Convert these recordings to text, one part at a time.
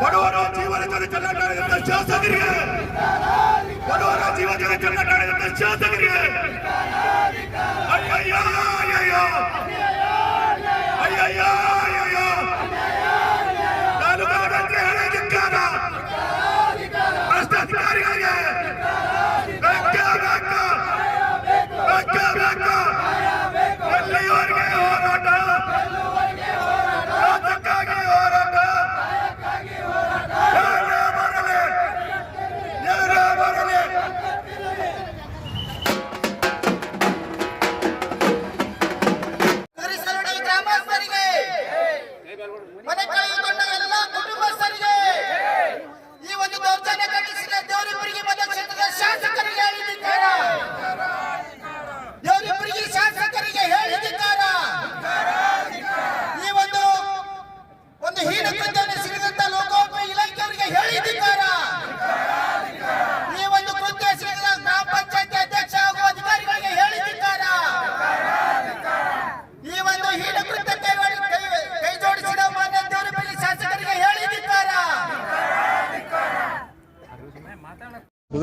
ಬಡವರ ಜೀವನ ಜೊತೆ ಚೆಲ್ಲಾಟಾಡಿದಂತ ಶಾಸಕರಿಗೆ ಬಡವರ ಜೀವನ ಜೊತೆ ಅಯ್ಯಯ್ಯೋ ಅಯ್ಯಯ್ಯೋ ಅಯ್ಯಯ್ಯೋ.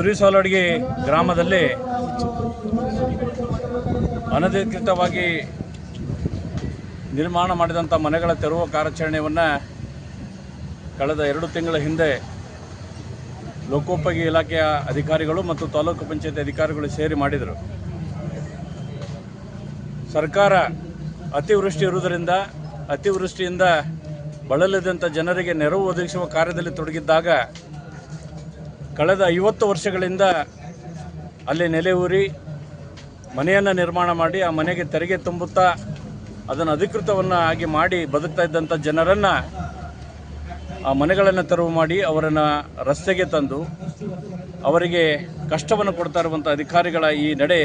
ಕುದುರೆ ಸೋಲಡ್ಗಿ ಗ್ರಾಮದಲ್ಲಿ ಅನಧಿಕೃತವಾಗಿ ನಿರ್ಮಾಣ ಮಾಡಿದಂಥ ಮನೆಗಳ ತೆರವು ಕಾರ್ಯಾಚರಣೆಯನ್ನು ಕಳೆದ ಎರಡು ತಿಂಗಳ ಹಿಂದೆ ಲೋಕೋಪಯೋಗಿ ಇಲಾಖೆಯ ಅಧಿಕಾರಿಗಳು ಮತ್ತು ತಾಲೂಕು ಪಂಚಾಯತ್ ಅಧಿಕಾರಿಗಳು ಸೇರಿ ಮಾಡಿದರು. ಸರ್ಕಾರ ಅತಿವೃಷ್ಟಿ ಇರುವುದರಿಂದ, ಅತಿವೃಷ್ಟಿಯಿಂದ ಬಳಲಿದಂಥ ಜನರಿಗೆ ನೆರವು ಒದಗಿಸುವ ಕಾರ್ಯದಲ್ಲಿ ತೊಡಗಿದ್ದಾಗ ಕಳೆದ ಐವತ್ತು ವರ್ಷಗಳಿಂದ ಅಲ್ಲಿ ನೆಲೆ ಊರಿ ಮನೆಯನ್ನು ನಿರ್ಮಾಣ ಮಾಡಿ ಆ ಮನೆಗೆ ತೆರಿಗೆ ತುಂಬುತ್ತಾ ಅದನ್ನು ಅಧಿಕೃತವನ್ನು ಆಗಿ ಮಾಡಿ ಬದುಕ್ತಾ ಇದ್ದಂಥ ಜನರನ್ನು ಆ ಮನೆಗಳನ್ನು ತೆರವು ಮಾಡಿ ಅವರನ್ನು ರಸ್ತೆಗೆ ತಂದು ಅವರಿಗೆ ಕಷ್ಟವನ್ನು ಕೊಡ್ತಾ ಇರುವಂಥ ಅಧಿಕಾರಿಗಳ ಈ ನಡೆ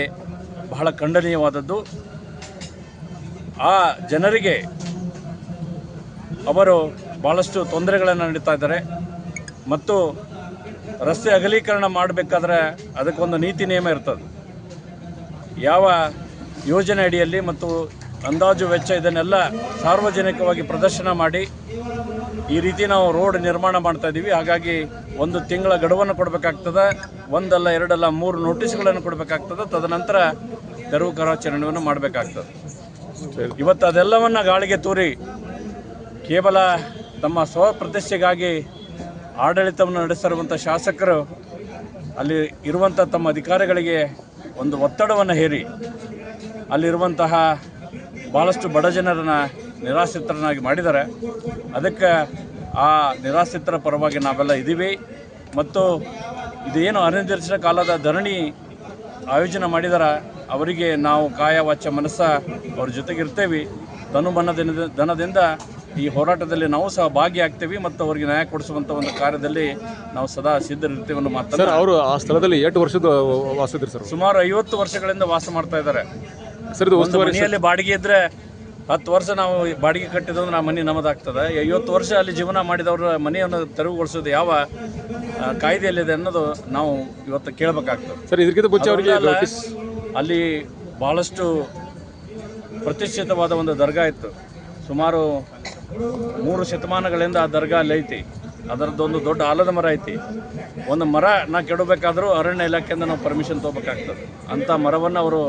ಬಹಳ ಖಂಡನೀಯವಾದದ್ದು. ಆ ಜನರಿಗೆ ಅವರು ಭಾಳಷ್ಟು ತೊಂದರೆಗಳನ್ನು ನೀಡ್ತಾ ಇದ್ದಾರೆ. ಮತ್ತು ರಸ್ತೆ ಅಗಲೀಕರಣ ಮಾಡಬೇಕಾದ್ರೆ ಅದಕ್ಕೊಂದು ನೀತಿ ನಿಯಮ ಇರ್ತದೆ. ಯಾವ ಯೋಜನೆ ಅಡಿಯಲ್ಲಿ ಮತ್ತು ಅಂದಾಜು ವೆಚ್ಚ ಇದನ್ನೆಲ್ಲ ಸಾರ್ವಜನಿಕವಾಗಿ ಪ್ರದರ್ಶನ ಮಾಡಿ ಈ ರೀತಿ ನಾವು ರೋಡ್ ನಿರ್ಮಾಣ ಮಾಡ್ತಾ ಇದ್ದೀವಿ ಹಾಗಾಗಿ ಒಂದು ತಿಂಗಳ ಗಡುವನ್ನು ಕೊಡಬೇಕಾಗ್ತದೆ, ಒಂದಲ್ಲ ಎರಡಲ್ಲ ಮೂರು ನೋಟಿಸ್ಗಳನ್ನು ಕೊಡಬೇಕಾಗ್ತದೆ. ತದನಂತರ ತೆರವು ಕಾರ್ಯಾಚರಣೆಯನ್ನು ಮಾಡಬೇಕಾಗ್ತದೆ. ಇವತ್ತು ಅದೆಲ್ಲವನ್ನು ಗಾಳಿಗೆ ತೂರಿ ಕೇವಲ ತಮ್ಮ ಸ್ವಪ್ರತಿಷ್ಠೆಗಾಗಿ ಆಡಳಿತವನ್ನು ನಡೆಸಿರುವಂಥ ಶಾಸಕರು ಅಲ್ಲಿ ಇರುವಂಥ ತಮ್ಮ ಅಧಿಕಾರಿಗಳಿಗೆ ಒಂದು ಒತ್ತಡವನ್ನು ಹೇರಿ, ಅಲ್ಲಿರುವಂತಹ ಭಾಳಷ್ಟು ಬಡ ಜನರನ್ನು ನಿರಾಶ್ರಿತರನ್ನಾಗಿ ಮಾಡಿದ್ದಾರೆ. ಅದಕ್ಕೆ ಆ ನಿರಾಶ್ರಿತರ ಪರವಾಗಿ ನಾವೆಲ್ಲ ಇದ್ದೀವಿ ಮತ್ತು ಇದೇನು ಅನಿರ್ದಿಷ್ಟ ಕಾಲದ ಧರಣಿ ಆಯೋಜನೆ ಮಾಡಿದಾರ, ಅವರಿಗೆ ನಾವು ಕಾಯ ವಾಚ ಮನಸ್ಸ ಅವ್ರ ಜೊತೆಗಿರ್ತೇವೆ. ತನು ದಿನದ ಧನದಿಂದ ಈ ಹೋರಾಟದಲ್ಲಿ ನಾವು ಸಹ ಭಾಗಿಯಾಗ್ತೇವೆ ಮತ್ತು ಅವರಿಗೆ ನ್ಯಾಯ ಕೊಡಿಸುವಂಥ ಒಂದು ಕಾರ್ಯದಲ್ಲಿ ನಾವು ಸದಾ ಸಿದ್ಧರಿರ್ತೇವೆ ಅನ್ನೋ ಸರ್ ಮಾತನ್ನು ಅವರು ಆ ಸ್ಥಳದಲ್ಲಿ ಎಷ್ಟು ವರ್ಷದ ವಾಸಿದ್ರು ಸರ್ ಸುಮಾರು ಐವತ್ತು ವರ್ಷಗಳಿಂದ ವಾಸ ಮಾಡ್ತಾ ಇದ್ದಾರೆ. ಸರ್ ಒಂದು ಮನೆಯಲ್ಲಿ ಬಾಡಿಗೆ ಇದ್ದರೆ ಹತ್ತು ವರ್ಷ ನಾವು ಬಾಡಿಗೆ ಕಟ್ಟಿದ್ರೆ ನಮ್ಮ ಮನೆ ನಮ್ಮದಾಗ್ತದೆ. ಐವತ್ತು ವರ್ಷ ಅಲ್ಲಿ ಜೀವನ ಮಾಡಿದವರ ಮನೆಯನ್ನು ತೆರವುಗೊಳಿಸೋದು ಯಾವ ಕಾಯ್ದೆಯಲ್ಲಿದೆ ಅನ್ನೋದು ನಾವು ಇವತ್ತು ಕೇಳಬೇಕಾಗ್ತದೆ. ಸರ್ ಇದಕ್ಕಿಂತ ಮುಂಚೆ ಅವರಿಗೆ ಅಲ್ಲಿ ಭಾಳಷ್ಟು ಪ್ರತಿಷ್ಠಿತವಾದ ಒಂದು ದರ್ಗಾ ಇತ್ತು. ಸುಮಾರು ಮೂರು ಶತಮಾನಗಳಿಂದ ಆ ದರ್ಗಾ ಅಲ್ಲಿ ಐತಿ. ಅದರದ್ದೊಂದು ದೊಡ್ಡ ಆಲದ ಮರ ಐತಿ. ಒಂದು ಮರ ನಾ ಕೆಡಬೇಕಾದರೂ ಅರಣ್ಯ ಇಲಾಖೆಯಿಂದ ನಾವು ಪರ್ಮಿಷನ್ ತೊಗೋಬೇಕಾಗ್ತದೆ. ಅಂಥ ಮರವನ್ನು ಅವರು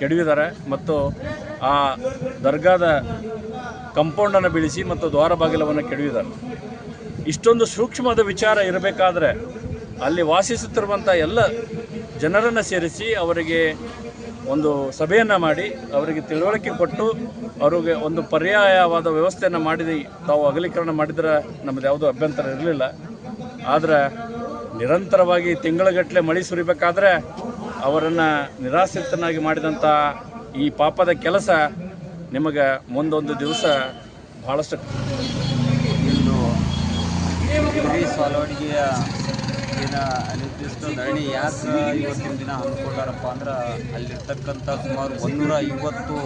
ಕೆಡವಿದ್ದಾರೆ ಮತ್ತು ಆ ದರ್ಗಾದ ಕಂಪೌಂಡನ್ನು ಬೀಳಿಸಿ ಮತ್ತು ದ್ವಾರ ಬಾಗಿಲವನ್ನು ಕೆಡವಿದ್ದಾರೆ. ಇಷ್ಟೊಂದು ಸೂಕ್ಷ್ಮದ ವಿಚಾರ ಇರಬೇಕಾದ್ರೆ ಅಲ್ಲಿ ವಾಸಿಸುತ್ತಿರುವಂಥ ಎಲ್ಲ ಜನರನ್ನು ಸೇರಿಸಿ ಅವರಿಗೆ ಒಂದು ಸಭೆಯನ್ನು ಮಾಡಿ ಅವರಿಗೆ ತಿಳುವಳಿಕೆ ಕೊಟ್ಟು ಅವರಿಗೆ ಒಂದು ಪರ್ಯಾಯವಾದ ವ್ಯವಸ್ಥೆಯನ್ನು ಮಾಡಿ ತಾವು ಅಗಲೀಕರಣ ಮಾಡಿದರೆ ನಮ್ಮದು ಯಾವುದೂ ಅಭ್ಯಂತರ ಇರಲಿಲ್ಲ. ಆದರೆ ನಿರಂತರವಾಗಿ ತಿಂಗಳಗಟ್ಟಲೆ ಮಳೆ ಸುರಿಬೇಕಾದ್ರೆ ಅವರನ್ನು ನಿರಾಶ್ರಿತನಾಗಿ ಮಾಡಿದಂಥ ಈ ಪಾಪದ ಕೆಲಸ ನಿಮಗೆ ಮುಂದೊಂದು ದಿವಸ ಭಾಳಷ್ಟು ಇಂದು ದಿನ ಅನಿರ್ದಿಷ್ಟ ಧರಣಿ ಯಾಕೆ ಇವತ್ತಿನ ದಿನ ಹಮ್ಮಿಕೊಂಡಾರಪ್ಪ ಅಂದ್ರೆ ಅಲ್ಲಿರ್ತಕ್ಕಂಥ ಸುಮಾರು ಒಂದೂರ ಐವತ್ತು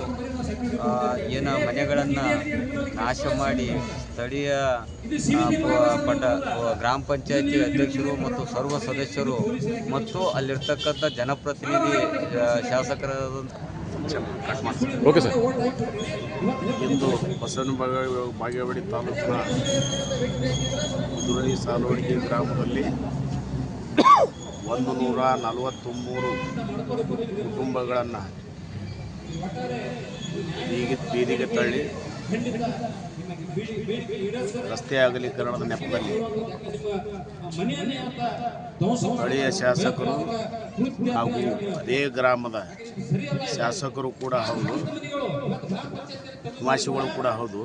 ಏನ ಏನು ಮನೆಗಳನ್ನು ನಾಶ ಮಾಡಿ ಸ್ಥಳೀಯ ಪಟ ಗ್ರಾಮ ಪಂಚಾಯತಿ ಅಧ್ಯಕ್ಷರು ಮತ್ತು ಸರ್ವ ಸದಸ್ಯರು ಮತ್ತು ಅಲ್ಲಿರ್ತಕ್ಕಂಥ ಜನಪ್ರತಿನಿಧಿ ಶಾಸಕರ ಶಾಸಕರಾದಂಥ ಓಕೆ ಸರ್. ಇಂದು ಬಸವನ ಬಾಗೇವಾಡಿ ತಾಲೂಕಿನ ಕುದುರೆ ಸಾಲೋಡಿಗೆ ಗ್ರಾಮದಲ್ಲಿ ಒಂದು ನೂರ ನಲವತ್ತೊಂಬೂರು ಕುಟುಂಬಗಳನ್ನು ಬೀದಿ ಬೀದಿಗೆ ತಳ್ಳಿ ರಸ್ತೆ ಅಗಲೀಕರಣದ ನೆಪದಲ್ಲಿ ಸ್ಥಳೀಯ ಶಾಸಕರು ಹಾಗೂ ಅದೇ ಗ್ರಾಮದ ಶಾಸಕರು ಕೂಡ ಹೌದು ನಿವಾಸಿಗಳು ಕೂಡ ಹೌದು.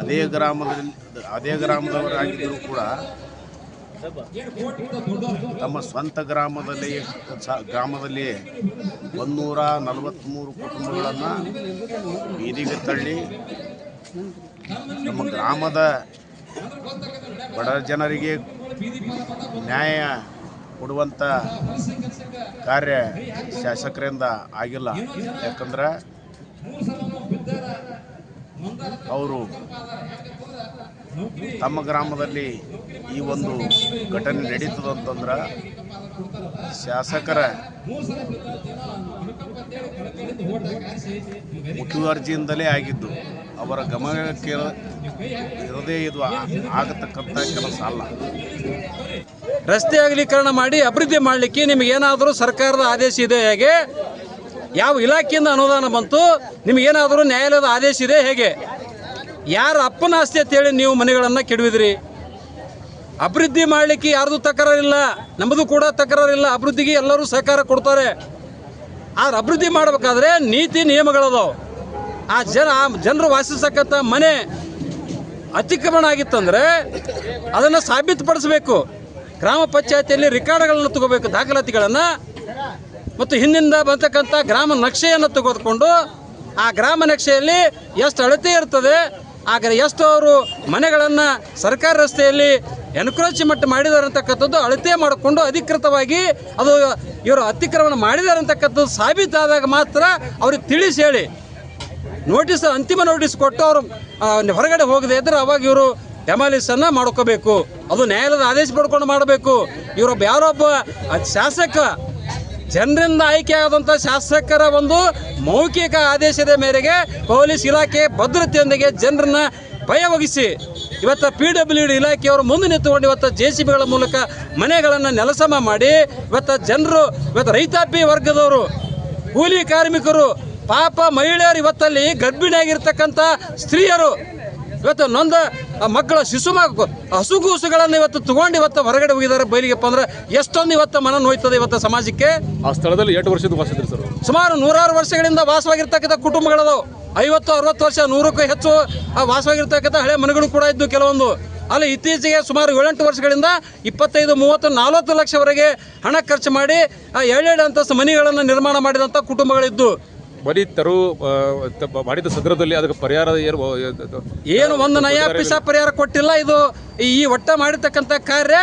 ಅದೇ ಗ್ರಾಮದಲ್ಲಿ, ಅದೇ ಗ್ರಾಮದವರಾಗಿದ್ದರೂ ಕೂಡ ತಮ್ಮ ಸ್ವಂತ ಗ್ರಾಮದಲ್ಲಿ ಗ್ರಾಮದಲ್ಲಿ ಒಂದೂರ ನಲವತ್ತ್ಮೂರು ಕುಟುಂಬಗಳನ್ನು ಬೀದಿಗೆ ತಳ್ಳಿ ನಮ್ಮ ಗ್ರಾಮದ ಬಡ ಜನರಿಗೆ ನ್ಯಾಯ ಕೊಡುವಂಥ ಕಾರ್ಯ ಶಾಸಕರಿಂದ ಆಗಿಲ್ಲ. ಯಾಕಂದ್ರೆ ಅವರು ತಮ್ಮ ಗ್ರಾಮದಲ್ಲಿ ಈ ಒಂದು ಘಟನೆ ನಡೀತದಂತಂದ್ರೆ ಶಾಸಕರ ಮುತುವರ್ಜಿಯಿಂದಲೇ ಆಗಿದ್ದು ಅವರ ಗಮನಕ್ಕೆ ಇರದೇ ಇದು ಆಗತಕ್ಕಂಥ ಕೆಲಸ ಅಲ್ಲ. ರಸ್ತೆ ಅಗಲೀಕರಣ ಮಾಡಿ ಅಭಿವೃದ್ಧಿ ಮಾಡಲಿಕ್ಕೆ ನಿಮಗೇನಾದರೂ ಸರ್ಕಾರದ ಆದೇಶ ಇದೆ ಹೇಗೆ? ಯಾವ ಇಲಾಖೆಯಿಂದ ಅನುದಾನ ಬಂತು? ನಿಮಗೇನಾದರೂ ನ್ಯಾಯಾಲಯದ ಆದೇಶ ಇದೆ ಹೇಗೆ? ಯಾರ ಅಪ್ಪನ ಆಸ್ತಿ ಅಂತೇಳಿ ನೀವು ಮನೆಗಳನ್ನು ಕೆಡವಿದ್ರಿ? ಅಭಿವೃದ್ಧಿ ಮಾಡಲಿಕ್ಕೆ ಯಾರ್ದು ತಕರಾರಿಲ್ಲ ನಮ್ಮದು ಕೂಡ ತಕರಾರಿಲ್ಲ, ಅಭಿವೃದ್ಧಿಗೆ ಎಲ್ಲರೂ ಸಹಕಾರ ಕೊಡ್ತಾರೆ. ಆದ್ರೆ ಅಭಿವೃದ್ಧಿ ಮಾಡಬೇಕಾದ್ರೆ ನೀತಿ ನಿಯಮಗಳದಾವು. ಆ ಜನ ಜನರು ವಾಸಿಸಕ್ಕಂಥ ಮನೆ ಅತಿಕ್ರಮಣ ಆಗಿತ್ತಂದ್ರೆ ಅದನ್ನು ಸಾಬೀತುಪಡಿಸಬೇಕು. ಗ್ರಾಮ ಪಂಚಾಯತಿಯಲ್ಲಿ ರೆಕಾರ್ಡ್ಗಳನ್ನು ತಗೋಬೇಕು, ದಾಖಲಾತಿಗಳನ್ನು. ಮತ್ತು ಹಿಂದಿಂದ ಬರ್ತಕ್ಕಂಥ ಗ್ರಾಮ ನಕ್ಷೆಯನ್ನು ತೆಗೆದುಕೊಂಡು ಆ ಗ್ರಾಮ ನಕ್ಷೆಯಲ್ಲಿ ಎಷ್ಟು ಅಳತೆ ಇರ್ತದೆ ಆಗ ಎಷ್ಟು ಅವರು ಮನೆಗಳನ್ನು ಸರ್ಕಾರಿ ರಸ್ತೆಯಲ್ಲಿ ಎನ್ಕ್ರೋಚ್ಮೆಂಟ್ ಮಾಡಿದ್ದಾರೆ ಅಂತಕ್ಕಂಥದ್ದು ಅಳತೆ ಮಾಡಿಕೊಂಡು ಅಧಿಕೃತವಾಗಿ ಅದು ಇವರು ಅತಿಕ್ರಮಣ ಮಾಡಿದ್ದಾರೆ ಅಂತಕ್ಕಂಥದ್ದು ಸಾಬೀತಾದಾಗ ಮಾತ್ರ ಅವ್ರಿಗೆ ತಿಳಿಸಿ ಹೇಳಿ. ನೋಟಿಸ್, ಅಂತಿಮ ನೋಟಿಸ್ ಕೊಟ್ಟು ಅವರು ಹೊರಗಡೆ ಹೋಗದೆ ಇದ್ರೆ ಅವಾಗ ಇವರು ಡೆಮಾಲಿಸನ್ನು ಮಾಡ್ಕೋಬೇಕು. ಅದು ನ್ಯಾಯಾಲಯದ ಆದೇಶ ಪಡ್ಕೊಂಡು ಮಾಡಬೇಕು. ಇವರೊಬ್ಬ ಯಾರೊಬ್ಬ ಶಾಸಕ, ಜನರಿಂದ ಆಯ್ಕೆಯಾದಂಥ ಶಾಸಕರ ಒಂದು ಮೌಖಿಕ ಆದೇಶದ ಮೇರೆಗೆ ಪೊಲೀಸ್ ಇಲಾಖೆ ಭದ್ರತೆಯೊಂದಿಗೆ ಜನರನ್ನ ಭಯ ಒಗಿಸಿ ಇವತ್ತು ಪಿ ಡಬ್ಲ್ಯೂ ಡಿ ಇಲಾಖೆಯವರು ಮುಂದೆ ನಿಂತುಕೊಂಡು ಇವತ್ತು ಜೆ ಸಿ ಬಿಗಳ ಮೂಲಕ ಮನೆಗಳನ್ನು ನೆಲಸಮ ಮಾಡಿ, ಇವತ್ತು ಜನರು, ಇವತ್ತು ರೈತಾಪಿ ವರ್ಗದವರು, ಕೂಲಿ ಕಾರ್ಮಿಕರು, ಪಾಪ ಮಹಿಳೆಯರು ಇವತ್ತಲ್ಲಿ ಗರ್ಭಿಣಿಯಾಗಿರ್ತಕ್ಕಂಥ ಸ್ತ್ರೀಯರು ಇವತ್ತು ನೊಂದ ಮಕ್ಕಳ ಶಿಶು ಮಗು ಹಸುಗೂಸುಗಳನ್ನು ಇವತ್ತು ತಗೊಂಡು ಇವತ್ತು ಹೊರಗಡೆ ಹೋಗಿದ್ದಾರೆ. ಬಯಲಿಗೆಪ್ಪ ಅಂದ್ರೆ ಎಷ್ಟೊಂದು ಇವತ್ತು ಮನ ನೋಯ್ತದೆ ಇವತ್ತು ಸಮಾಜಕ್ಕೆ. ಆ ಸ್ಥಳದಲ್ಲಿ ಎಷ್ಟು ವರ್ಷದ ವಾಸಿದ್ರು ಸರ್ ಸುಮಾರು ನೂರಾರು ವರ್ಷಗಳಿಂದ ವಾಸವಾಗಿರ್ತಕ್ಕಂಥ ಕುಟುಂಬಗಳದು ಐವತ್ತು ಅರವತ್ತು ವರ್ಷ ನೂರಕ್ಕೂ ಹೆಚ್ಚು ವಾಸವಾಗಿರ್ತಕ್ಕಂಥ ಹಳೆ ಮನೆಗಳು ಕೂಡ ಇದ್ದು ಕೆಲವೊಂದು. ಅಲ್ಲಿ ಇತ್ತೀಚೆಗೆ ಸುಮಾರು ಏಳೆಂಟು ವರ್ಷಗಳಿಂದ ಇಪ್ಪತ್ತೈದು ಮೂವತ್ತು ನಲವತ್ತು ಲಕ್ಷವರೆಗೆ ಹಣ ಖರ್ಚು ಮಾಡಿ ಆ ಏಳೇಳು ಅಂತಸ್ತು ಮನೆಗಳನ್ನು ನಿರ್ಮಾಣ ಮಾಡಿದಂಥ ಕುಟುಂಬಗಳಿದ್ದು. ಬರೀ ತರು ಮಾಡಿದ ಸಂದರ್ಭದಲ್ಲಿ ಅದಕ್ಕೆ ಪರಿಹಾರ ಏನು ಏನು ಒಂದು ನಯ ಪಿಸ ಪರಿಹಾರ ಕೊಟ್ಟಿಲ್ಲ ಇದು ಈ ಒಟ್ಟ ಮಾಡಿರ್ತಕ್ಕಂಥ ಕಾರ್ಯ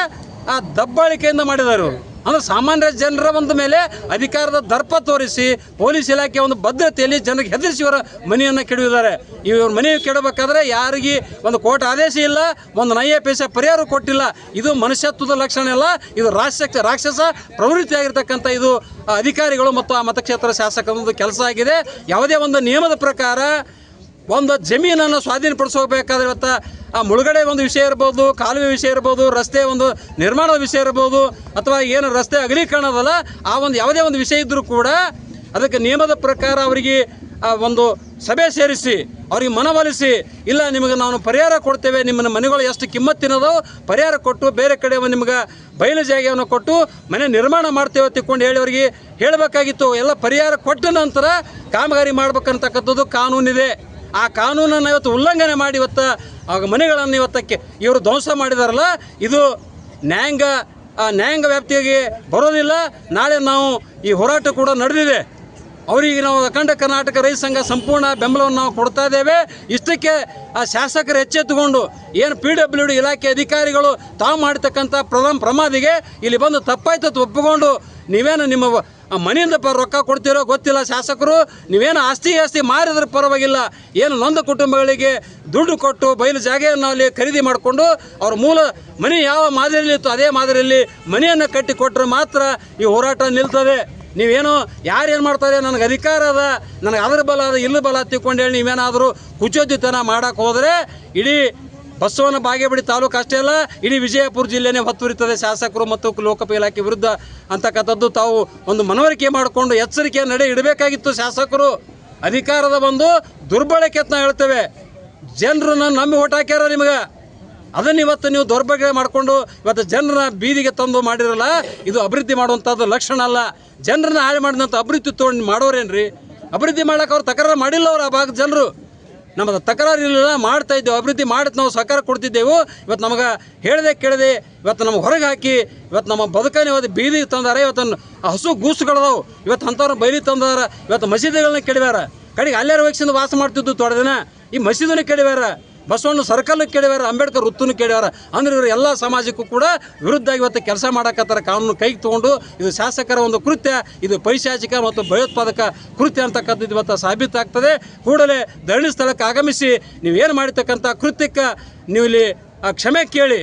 ಆ ದಬ್ಬಾಳಿಕೆಯಿಂದ ಮಾಡಿದ್ದಾರೆ ಇವರು ಅಂದ್ರೆ ಸಾಮಾನ್ಯ ಜನರ ಒಂದು ಮೇಲೆ ಅಧಿಕಾರದ ದರ್ಪ ತೋರಿಸಿ ಪೊಲೀಸ್ ಇಲಾಖೆ ಒಂದು ಭದ್ರತೆಯಲ್ಲಿ ಜನರಿಗೆ ಹೆದರಿಸಿ ಇವರ ಮನೆಯನ್ನು ಕೆಡವಿದ್ದಾರೆ. ಇವ್ರ ಮನೆ ಕೆಡಬೇಕಾದ್ರೆ ಯಾರಿಗೆ ಒಂದು ಕೋರ್ಟ್ ಆದೇಶ ಇಲ್ಲ, ಒಂದು ನಯ ಪೇಸ ಪರಿಹಾರ ಕೊಟ್ಟಿಲ್ಲ. ಇದು ಮನುಷ್ಯತ್ವದ ಲಕ್ಷಣ ಅಲ್ಲ, ಇದು ರಾಕ್ಷಸ ರಾಕ್ಷಸ ಪ್ರವೃತ್ತಿ ಆಗಿರ್ತಕ್ಕಂಥ ಇದು ಅಧಿಕಾರಿಗಳು ಮತ್ತು ಆ ಮತಕ್ಷೇತ್ರ ಶಾಸಕರ ಕೆಲಸ ಆಗಿದೆ. ಯಾವುದೇ ಒಂದು ನಿಯಮದ ಪ್ರಕಾರ ಒಂದು ಜಮೀನನ್ನು ಸ್ವಾಧೀನಪಡಿಸಬೇಕಾದ್ರೆ ಇವತ್ತು ಆ ಮುಳುಗಡೆ ಒಂದು ವಿಷಯ ಇರ್ಬೋದು, ಕಾಲುವೆ ವಿಷಯ ಇರ್ಬೋದು, ರಸ್ತೆ ಒಂದು ನಿರ್ಮಾಣದ ವಿಷಯ ಇರ್ಬೋದು, ಅಥವಾ ಏನು ರಸ್ತೆ ಅಗಲೀಕರಣ ಅದಲ್ಲ ಆ ಒಂದು ಯಾವುದೇ ಒಂದು ವಿಷಯ ಇದ್ದರೂ ಕೂಡ ಅದಕ್ಕೆ ನಿಯಮದ ಪ್ರಕಾರ ಅವರಿಗೆ ಒಂದು ಸಭೆ ಸೇರಿಸಿ, ಅವ್ರಿಗೆ ಮನವೊಲಿಸಿ, ಇಲ್ಲ ನಿಮಗೆ ನಾವು ಪರಿಹಾರ ಕೊಡ್ತೇವೆ ನಿಮ್ಮ ಮನೆಗಳು ಎಷ್ಟು ಕಿಮ್ಮತ್ತಿನದೋ ಪರಿಹಾರ ಕೊಟ್ಟು ಬೇರೆ ಕಡೆ ನಿಮ್ಗೆ ಬಯಲು ಜಾಗವನ್ನು ಕೊಟ್ಟು ಮನೆ ನಿರ್ಮಾಣ ಮಾಡ್ತೇವೆ ತಿಕ್ಕೊಂಡು ಹೇಳಿ ಅವರಿಗೆ ಹೇಳಬೇಕಾಗಿತ್ತು. ಎಲ್ಲ ಪರಿಹಾರ ಕೊಟ್ಟ ನಂತರ ಕಾಮಗಾರಿ ಮಾಡ್ಬೇಕಂತಕ್ಕಂಥದ್ದು ಕಾನೂನಿದೆ. ಆ ಕಾನೂನನ್ನು ಇವತ್ತು ಉಲ್ಲಂಘನೆ ಮಾಡಿ ಇವತ್ತು ಮನೆಗಳನ್ನು ಇವತ್ತಕ್ಕೆ ಇವರು ಧ್ವಂಸ ಮಾಡಿದಾರಲ್ಲ, ಇದು ನ್ಯಾಯಾಂಗ, ಆ ನ್ಯಾಯಾಂಗ ವ್ಯಾಪ್ತಿಯಾಗಿ ಬರೋದಿಲ್ಲ. ನಾಳೆ ನಾವು ಈ ಹೋರಾಟ ಕೂಡ ನಡೆದಿದೆ. ಅವರಿಗೆ ನಾವು ಅಖಂಡ ಕರ್ನಾಟಕ ರೈತ ಸಂಘ ಸಂಪೂರ್ಣ ಬೆಂಬಲವನ್ನು ನಾವು ಕೊಡ್ತಾ ಇದ್ದೇವೆ. ಇಷ್ಟಕ್ಕೆ ಆ ಶಾಸಕರು ಎಚ್ಚೆತ್ತುಕೊಂಡು ಏನು ಪಿ ಡಬ್ಲ್ಯೂ ಡಿ ಇಲಾಖೆ ಅಧಿಕಾರಿಗಳು ತಾವು ಮಾಡತಕ್ಕಂಥ ಪ್ರಮಾದಿಗೆ ಇಲ್ಲಿ ಬಂದು ತಪ್ಪಾಯ್ತು ಒಪ್ಪಿಕೊಂಡು ನೀವೇನು ನಿಮ್ಮ ಆ ಮನೆಯಿಂದ ರೊಕ್ಕ ಕೊಡ್ತೀರೋ ಗೊತ್ತಿಲ್ಲ ಶಾಸಕರು. ನೀವೇನು ಆಸ್ತಿ ಆಸ್ತಿ ಮಾರಿದ್ರೆ ಪರವಾಗಿಲ್ಲ. ಏನು ನೊಂದ ಕುಟುಂಬಗಳಿಗೆ ದುಡ್ಡು ಕೊಟ್ಟು ಬಯಲು ಜಾಗೆಯನ್ನು ಅಲ್ಲಿ ಖರೀದಿ ಮಾಡಿಕೊಂಡು ಅವ್ರ ಮೂಲ ಮನೆ ಯಾವ ಮಾದರಿಯಲ್ಲಿ ಇತ್ತು ಅದೇ ಮಾದರಿಯಲ್ಲಿ ಮನೆಯನ್ನು ಕಟ್ಟಿ ಕೊಟ್ಟರೆ ಮಾತ್ರ ಈ ಹೋರಾಟ ನಿಲ್ತದೆ. ನೀವೇನು ಯಾರೇನು ಮಾಡ್ತಾರೆ? ನನಗೆ ಅಧಿಕಾರ ಅದ. ನನಗೆ ಅದ್ರ ಬಲ ಅದ ಇಲ್ಲ ಬಲ ತಿಳ್ಕೊಂಡು ಹೇಳಿ ನೀವೇನಾದರೂ ಕುಚೋದ್ಯತನ ಮಾಡೋಕ್ಕೆ ಹೋದರೆ ಇಡೀ ಬಸವನ ಬಾಗೇವಾಡಿ ತಾಲೂಕು ಅಷ್ಟೇ ಅಲ್ಲ, ಇಡೀ ವಿಜಯಪುರ ಜಿಲ್ಲೆನೇ ಹೊತ್ತುರಿತದೆ ಶಾಸಕರು ಮತ್ತು ಲೋಕೋಪಯೋಗಿ ಇಲಾಖೆ ವಿರುದ್ಧ ಅಂತಕ್ಕಂಥದ್ದು ತಾವು ಒಂದು ಮನವರಿಕೆ ಮಾಡಿಕೊಂಡು ಎಚ್ಚರಿಕೆಯ ನಡೆ ಇಡಬೇಕಾಗಿತ್ತು ಶಾಸಕರು. ಅಧಿಕಾರದ ಒಂದು ದುರ್ಬಳಕೆ ಅಂತ ಹೇಳ್ತೇವೆ. ಜನರನ್ನ ನಂಬಿ ಓಟ್ ಹಾಕ್ಯಾರ ನಿಮಗೆ? ಅದನ್ನು ಇವತ್ತು ನೀವು ದೌರ್ಭಾಗ್ಯ ಮಾಡಿಕೊಂಡು ಇವತ್ತು ಜನರನ್ನ ಬೀದಿಗೆ ತಂದು ಮಾಡಿರಲ್ಲ, ಇದು ಅಭಿವೃದ್ಧಿ ಮಾಡುವಂಥದ್ದು ಲಕ್ಷಣ ಅಲ್ಲ. ಜನರನ್ನ ಹಾಳು ಮಾಡಿದಂಥ ಅಭಿವೃದ್ಧಿ ತೊಗೊಂಡು ಮಾಡೋರೇನ್ರಿ? ಅಭಿವೃದ್ಧಿ ಮಾಡಕ್ಕೆ ಅವ್ರು ತಕರಾರು ಮಾಡಿಲ್ಲ ಅವ್ರು ಆ ಭಾಗದ ಜನರು. ನಮ್ಮದು ತಕರಾರು ಇರಲಿಲ್ಲ ಮಾಡ್ತಾ ಇದ್ದೇವೆ, ಅಭಿವೃದ್ಧಿ ಮಾಡಿ ನಾವು ಸಹಕಾರ ಕೊಡ್ತಿದ್ದೆವು. ಇವತ್ತು ನಮಗೆ ಹೇಳದೆ ಕೇಳದೆ, ಇವತ್ತು ನಮಗೆ ಹೊರಗೆ ಹಾಕಿ, ಇವತ್ತು ನಮ್ಮ ಬದುಕನ್ನು ಇವತ್ತು ಬೀದಿ ತಂದಾರೆ ಇವತ್ತು ಹಸು ಗೂಸುಗಳದಾವು ಇವತ್ತು ಅಂಥವ್ರನ್ನ ಬೈಲಿ ತಂದಾರ, ಇವತ್ತು ಮಸೀದಿಗಳನ್ನ ಕೆಡವ್ಯಾರ ಕಡೆಗೆ ಅಲ್ಲೇರ ವಯಸ್ಸಿಂದ ವಾಸ ಮಾಡ್ತಿದ್ದು ತೊಡ ದಿನ ಈ ಮಸೀದಿನ ಕೆಡವ್ಯಾರ ಬಸವಣ್ಣ ಸರ್ಕಲ್ ಕೇಳಿವಾರ ಅಂಬೇಡ್ಕರ್ ವೃತ್ತನ್ನು ಕೇಳ್ಯಾರ ಅಂದ್ರೆ ಇವರು ಎಲ್ಲ ಸಮಾಜಕ್ಕೂ ಕೂಡ ವಿರುದ್ಧ ಇವತ್ತು ಕೆಲಸ ಮಾಡಕತ್ತಾರ, ಕಾನೂನು ಕೈಗೆ ತೊಗೊಂಡು. ಇದು ಶಾಸಕರ ಒಂದು ಕೃತ್ಯ, ಇದು ಪೈಶಾಚಿಕ ಮತ್ತು ಭಯೋತ್ಪಾದಕ ಕೃತ್ಯ ಅಂತಕ್ಕಂಥದ್ದು ಇವತ್ತು ಸಾಬೀತಾಗ್ತದೆ. ಕೂಡಲೇ ಧರಣಿ ಸ್ಥಳಕ್ಕೆ ಆಗಮಿಸಿ ನೀವೇನು ಮಾಡಿರ್ತಕ್ಕಂಥ ಕೃತ್ಯಕ್ಕೆ ನೀವು ಇಲ್ಲಿ ಕ್ಷಮೆ ಕೇಳಿ.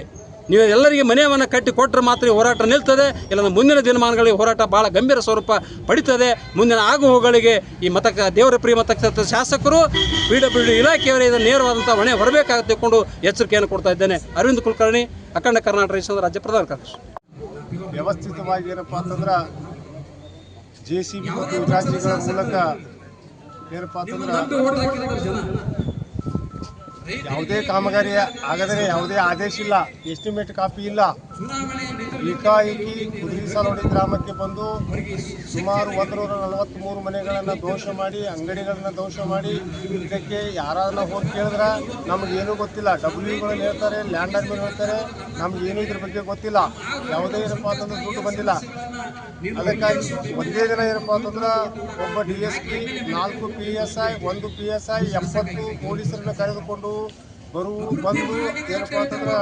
ನೀವು ಎಲ್ಲರಿಗೆ ಮನೆಯನ್ನು ಕಟ್ಟಿ ಕೊಟ್ಟರೆ ಮಾತ್ರ ಈ ಹೋರಾಟ ನಿಲ್ತದೆ ಇಲ್ಲಾಂದ್ರೆ ಮುಂದಿನ ದಿನಮಾನಗಳಿಗೆ ಹೋರಾಟ ಭಾಳ ಗಂಭೀರ ಸ್ವರೂಪ ಪಡಿತದೆ. ಮುಂದಿನ ಆಗು ಹೋಗಳಿಗೆ ಈ ಮತ ದೇವರ ಪ್ರಿಯ ಮತಕ್ಷೇತ್ರದ ಶಾಸಕರು ಪಿ ಡಬ್ಲ್ಯೂ ಡಿ ಇಲಾಖೆಯವರೇ ಇದನ್ನು ನೇರವಾದಂಥ ಹೊಣೆ ಹೊರಬೇಕಾಗುತ್ತೆ ಕೊಂಡು ಎಚ್ಚರಿಕೆಯನ್ನು ಕೊಡ್ತಾ ಇದ್ದೇನೆ. ಅರವಿಂದ್ ಕುಲಕರ್ಣಿ ಅಖಂಡ ಕರ್ನಾಟಕ ರೈತ ರಾಜ್ಯ ಪ್ರಧಾನ ಕಾರ್ಯದರ್ಶಿ. ವ್ಯವಸ್ಥಿತವಾಗಿ ಏನಪ್ಪ ಅಂತಂದ್ರೆ ಜೆ ಸಿ ಬಿ ಮತ್ತು ಮೂಲಕ ಏನಪ್ಪ ಅಂತಂದ್ರೆ ಯಾವುದೇ ಕಾಮಗಾರಿ ಆಗದರೆ ಯಾವುದೇ ಆದೇಶ ಇಲ್ಲ. ಎಸ್ಟಿಮೇಟ್ ಕಾಪಿ ಇಲ್ಲ. ಏಕಾಏಕಿ ಕುದುರೆ ಸಾಲೋಡಿ ಗ್ರಾಮಕ್ಕೆ ಬಂದು ಸುಮಾರು ಒಂದೂರ ನಲವತ್ತ್ಮೂರು ಮನೆಗಳನ್ನು ದೋಷ ಮಾಡಿ, ಅಂಗಡಿಗಳನ್ನು ದೋಷ ಮಾಡಿ, ಇದಕ್ಕೆ ಯಾರನ್ನ ಹೋಗಿ ಕೇಳಿದ್ರೆ ನಮಗೇನೂ ಗೊತ್ತಿಲ್ಲ. ಡಬ್ಲ್ಯೂಗಳಲ್ಲಿ ಹೇಳ್ತಾರೆ ಲ್ಯಾಂಡ್ ಆರ್ಮಿಗಳು ಹೇಳ್ತಾರೆ ನಮಗೇನು ಇದ್ರ ಬಗ್ಗೆ ಗೊತ್ತಿಲ್ಲ. ಯಾವುದೇ ಏನಪ್ಪ ಅಂತಂದ್ರೆ ದುಡ್ಡು ಬಂದಿಲ್ಲ. ಅದಕ್ಕಾಗಿ ಒಂದೇ ದಿನ ಏನಪ್ಪ ಅಂತಂದ್ರೆ ಒಬ್ಬ ಡಿ ಎಸ್ ಪಿ ನಾಲ್ಕು ಪಿ ಎಸ್ ಐ ಒಂದು ಪಿ ಎಸ್ ಐ ಎಪ್ಪತ್ತು ಪೊಲೀಸರನ್ನು ಕರೆದುಕೊಂಡು ಬರು ಬಂದು ಏನಪ್ಪ ಅಂತಂದ್ರೆ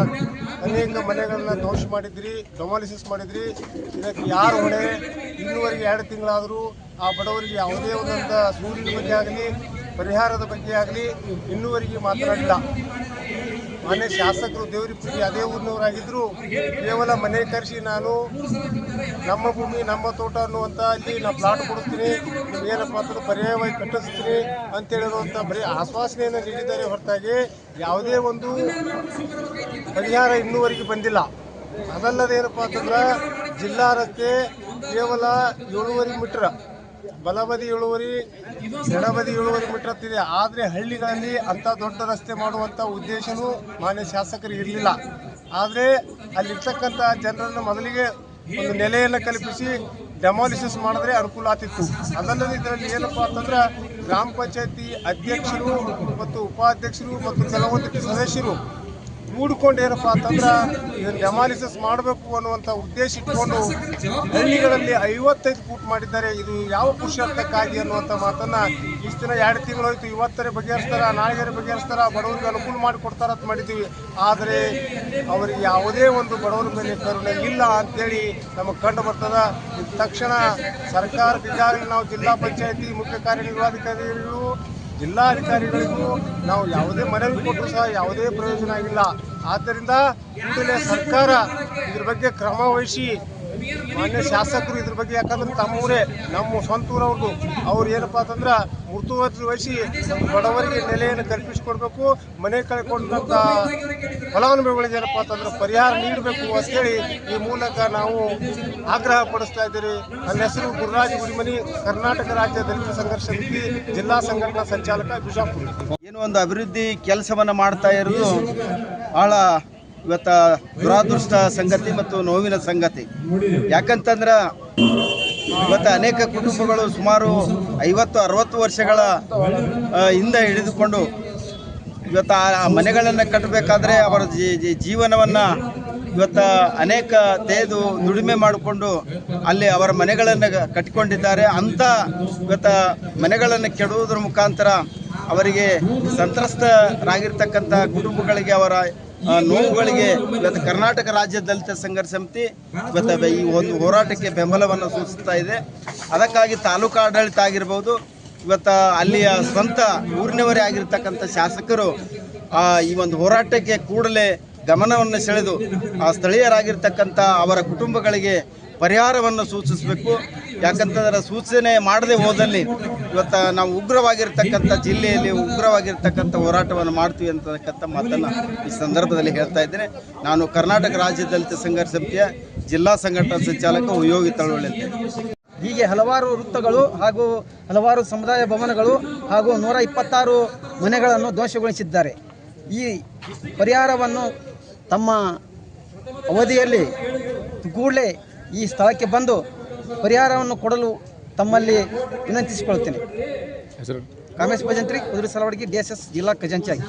ಅನೇಕ ಮನೆಗಳನ್ನ ಧ್ವಂಸ ಮಾಡಿದ್ರಿ, ಡೊಮಾಲಿಸಿಸ್ ಮಾಡಿದ್ರಿ. ಇದಕ್ಕೆ ಯಾರು ಹೊಣೆ? ಇನ್ನೂವರೆಗೆ ಎರಡು ತಿಂಗಳಾದರೂ ಆ ಬಡವರಿಗೆ ಯಾವುದೇ ಒಂದೊಂದು ಸೂರ್ಯನ ಬಗ್ಗೆ ಆಗಲಿ, ಪರಿಹಾರದ ಬಗ್ಗೆ ಆಗಲಿ ಇನ್ನೂವರೆಗೆ ಮಾತನಾಡಿಲ್ಲ ಮಾನ್ಯ ಶಾಸಕರು ದೇವರಿಪುರಿ ಅದೇ ಊರಿನವರಾಗಿದ್ದರು ಕೇವಲ ಮನೆ ಕರೆಸಿ ನಾನು ನಮ್ಮ ಭೂಮಿ, ನಮ್ಮ ತೋಟ ಅನ್ನುವಂಥ ಅಲ್ಲಿ ನಾ ಪ್ಲಾಟ್ ಕೊಡಿಸ್ತೀನಿ. ಏನಪ್ಪ ಅಂತಂದ್ರೆ ಪರ್ಯಾಯವಾಗಿ ಕಟ್ಟಿಸ್ತೀನಿ ಅಂತೇಳಿರುವಂಥ ಬರೀ ಆಶ್ವಾಸನೆಯನ್ನು ನೀಡಿದ್ದಾರೆ ಹೊರತಾಗಿ ಯಾವುದೇ ಒಂದು ಪರಿಹಾರ ಇನ್ನೂವರೆಗೆ ಬಂದಿಲ್ಲ. ಅದಲ್ಲದೇನಪ್ಪ ಅಂತಂದ್ರೆ ಜಿಲ್ಲಾ ರಸ್ತೆ ಕೇವಲ ಏಳುವರೆ ಮೀಟ್ರ್ ಬಲಬದಿ ಇಳುವರಿ, ಎಡಬದಿ ಇಳುವರಿ ಮೀಟರ್ ಹತ್ತಿದೆ ಆದರೆ ಹಳ್ಳಿಗಳಲ್ಲಿ ಅಂಥ ದೊಡ್ಡ ರಸ್ತೆ ಮಾಡುವಂಥ ಉದ್ದೇಶವೂ ಮಾನ್ಯ ಶಾಸಕರು ಇರಲಿಲ್ಲ. ಆದರೆ ಅಲ್ಲಿರ್ತಕ್ಕಂಥ ಜನರನ್ನು ಮೊದಲಿಗೆ ಒಂದು ನೆಲೆಯನ್ನು ಕಲ್ಪಿಸಿ ಡೆಮಾಲಿಸಿಸ್ ಮಾಡಿದ್ರೆ ಅನುಕೂಲ ಆಗ್ತಿತ್ತು. ಅದಲ್ಲದೆ ಇದರಲ್ಲಿ ಏನಪ್ಪ ಅಂತಂದ್ರೆ ಗ್ರಾಮ ಪಂಚಾಯತಿ ಅಧ್ಯಕ್ಷರು ಮತ್ತು ಉಪಾಧ್ಯಕ್ಷರು ಮತ್ತು ಕೆಲವೊಂದು ಸದಸ್ಯರು ಕೂಡ್ಕೊಂಡು ಏನಪ್ಪ ಅಂತಂದ್ರೆ ಇದನ್ನು ಡೆಮಾಲಿಸಿಸ್ ಮಾಡಬೇಕು ಅನ್ನುವಂಥ ಉದ್ದೇಶ ಇಟ್ಕೊಂಡು ಹಳ್ಳಿಗಳಲ್ಲಿ ಐವತ್ತೈದು ಫೂಟ್ ಮಾಡಿದ್ದಾರೆ. ಇದು ಯಾವ ಪುರುಷಾರ್ಥಕ್ಕಾಗಿ ಅನ್ನುವಂಥ ಮಾತನ್ನ ಇಷ್ಟು ದಿನ ಎರಡು ತಿಂಗಳು ಹೋಯ್ತು. ಇವತ್ತರೇ ಬಗೆಹರಿಸ್ತಾರ, ನಾಳೆಗರೆ ಬಗೆಹರಿಸ್ತಾರ, ಬಡವರಿಗೆ ಅನುಕೂಲ ಮಾಡಿಕೊಡ್ತಾರ ಅಂತ ಮಾಡಿದ್ದೀವಿ. ಆದರೆ ಅವರಿಗೆ ಯಾವುದೇ ಒಂದು ಬಡವರ ಮೇಲೆ ಕರುಣೆ ಇಲ್ಲ ಅಂತೇಳಿ ನಮಗೆ ಕಂಡು ಬರ್ತದೆ. ಇದ್ ತಕ್ಷಣ ಸರ್ಕಾರಕ್ಕೆ ನಾವು ಜಿಲ್ಲಾ ಪಂಚಾಯತಿ ಮುಖ್ಯ ಕಾರ್ಯನಿರ್ವಹಣಾಧಿಕಾರಿಗಳು ಜಿಲ್ಲಾಧಿಕಾರಿಗಳಿಗೂ ನಾವು ಯಾವುದೇ ಮನವಿ ಕೊಟ್ಟರು ಸಹ ಯಾವುದೇ ಪ್ರಯೋಜನ ಆಗಿಲ್ಲ. ಆದ್ದರಿಂದ ಕೂಡಲೇ ಸರ್ಕಾರ ಇದ್ರ ಬಗ್ಗೆ ಕ್ರಮ ವಹಿಸಿ ಮಾನ್ಯ ಶಾಸಕರು ಇದ್ರ ಬಗ್ಗೆ ಯಾಕಂದ್ರೆ ತಮ್ಮೂರೇ, ನಮ್ಮ ಸ್ವಂತ ಊರವ್ರದ್ದು ಅವ್ರು ಏನಪ್ಪ ಅಂತಂದ್ರೆ ಮುತುವರ್ಜಿ ವಹಿಸಿ ಬಡವರಿಗೆ ನೆಲೆಯನ್ನು ಕಲ್ಪಿಸಿಕೊಡ್ಬೇಕು, ಮನೆ ಕಳ್ಕೊಂಡಂಥ ಫಲಾನುಭವಿಗಳಿಗೆ ಏನಪ್ಪ ಅಂತಂದ್ರೆ ಪರಿಹಾರ ನೀಡಬೇಕು ಅಂತೇಳಿ ಈ ಮೂಲಕ ನಾವು ಆಗ್ರಹ ಪಡಿಸ್ತಾ ಇದ್ದೀರಿ. ನನ್ನ ಹೆಸರು ಗುರುರಾಜ್ ಗುಡಿಮನಿ ಕರ್ನಾಟಕ ರಾಜ್ಯ ದಲಿತ ಸಂಘರ್ಷ ಸಮಿತಿ ಜಿಲ್ಲಾ ಸಂಘಟನಾ ಸಂಚಾಲಕ ಬಿಜಾಪುರ. ಏನೋ ಒಂದು ಅಭಿವೃದ್ಧಿ ಕೆಲಸವನ್ನು ಮಾಡ್ತಾ ಇರೋದು ಭಾಳ ಇವತ್ತ ದುರಾದೃಷ್ಟ ಸಂಗತಿ ಮತ್ತು ನೋವಿನ ಸಂಗತಿ. ಯಾಕಂತಂದ್ರೆ, ಇವತ್ತು ಅನೇಕ ಕುಟುಂಬಗಳು ಸುಮಾರು ಐವತ್ತು, ಅರವತ್ತು ವರ್ಷಗಳ ಹಿಂದೆ ಹಿಡಿದುಕೊಂಡು, ಇವತ್ತು ಆ ಮನೆಗಳನ್ನು ಕಟ್ಟಬೇಕಾದ್ರೆ ಅವರ ಜೀವನವನ್ನು ಇವತ್ತು ಅನೇಕ ತೇದು ದುಡಿಮೆ ಮಾಡಿಕೊಂಡು ಅಲ್ಲಿ ಅವರ ಮನೆಗಳನ್ನು ಕಟ್ಟಿಕೊಂಡಿದ್ದಾರೆ. ಅಂಥ ಇವತ್ತು ಮನೆಗಳನ್ನು ಕೆಡುವುದರ ಮುಖಾಂತರ ಅವರಿಗೆ ಸಂತ್ರಸ್ತರಾಗಿರ್ತಕ್ಕಂಥ ಕುಟುಂಬಗಳಿಗೆ ಅವರ ನೋವುಗಳಿಗೆ ಇವತ್ತು ಕರ್ನಾಟಕ ರಾಜ್ಯ ದಲಿತ ಸಂಘರ್ಷ ಸಮಿತಿ ಇವತ್ತು ಈ ಒಂದು ಹೋರಾಟಕ್ಕೆ ಬೆಂಬಲವನ್ನು ಸೂಚಿಸ್ತಾ ಇದೆ. ಅದಕ್ಕಾಗಿ ತಾಲೂಕು ಆಡಳಿತ ಆಗಿರ್ಬೋದು, ಇವತ್ತು ಅಲ್ಲಿಯ ಸ್ವಂತ ಊರಿನವರೇ ಆಗಿರ್ತಕ್ಕಂಥ ಶಾಸಕರು ಈ ಒಂದು ಹೋರಾಟಕ್ಕೆ ಕೂಡಲೇ ಗಮನವನ್ನು ಸೆಳೆದು ಆ ಸ್ಥಳೀಯರಾಗಿರ್ತಕ್ಕಂಥ ಅವರ ಕುಟುಂಬಗಳಿಗೆ ಪರಿಹಾರವನ್ನು ಸೂಚಿಸಬೇಕು. ಯಾಕಂತಂದ್ರೆ ಸೂಚನೆ ಮಾಡದೆ ಹೋದಲ್ಲಿ ಇವತ್ತು ನಾವು ಉಗ್ರವಾಗಿರ್ತಕ್ಕಂಥ ಜಿಲ್ಲೆಯಲ್ಲಿ ಉಗ್ರವಾಗಿರ್ತಕ್ಕಂಥ ಹೋರಾಟವನ್ನು ಮಾಡ್ತೀವಿ ಅಂತಕ್ಕಂಥ ಮಾತನ್ನು ಈ ಸಂದರ್ಭದಲ್ಲಿ ಹೇಳ್ತಾ ಇದ್ದೇನೆ. ನಾನು ಕರ್ನಾಟಕ ರಾಜ್ಯ ದಲಿತ ಸಂಘರ್ಷ ಸಮಿತಿಯ ಜಿಲ್ಲಾ ಸಂಘಟನಾ ಸಂಚಾಲಕ ಉಯೋಗಿ ತಳವಳ್ಳಿ ಹೀಗೆ ಹಲವಾರು ವೃತ್ತಗಳು ಹಾಗೂ ಹಲವಾರು ಸಮುದಾಯ ಭವನಗಳು ಹಾಗೂ ನೂರ ಇಪ್ಪತ್ತಾರು ಮನೆಗಳನ್ನು ದೋಷಗೊಳಿಸಿದ್ದಾರೆ. ಈ ಪರಿಹಾರವನ್ನು ತಮ್ಮ ಅವಧಿಯಲ್ಲಿ ಕೂಡಲೇ ಈ ಸ್ಥಳಕ್ಕೆ ಬಂದು ಪರಿಹಾರವನ್ನು ಕೊಡಲು ತಮ್ಮಲ್ಲಿ ವಿನಂತಿಸಿಕೊಳ್ಳುತ್ತೇನೆ ಕಾಮೇಶ್ ಭಜಂತ್ರಿ ಕುದುರೆ ಸಲವಾಡಿಗೆ ಡಿ ಎಸ್ ಎಸ್ ಜಿಲ್ಲಾ ಖಜಾಂಚಿ ಆಗಿ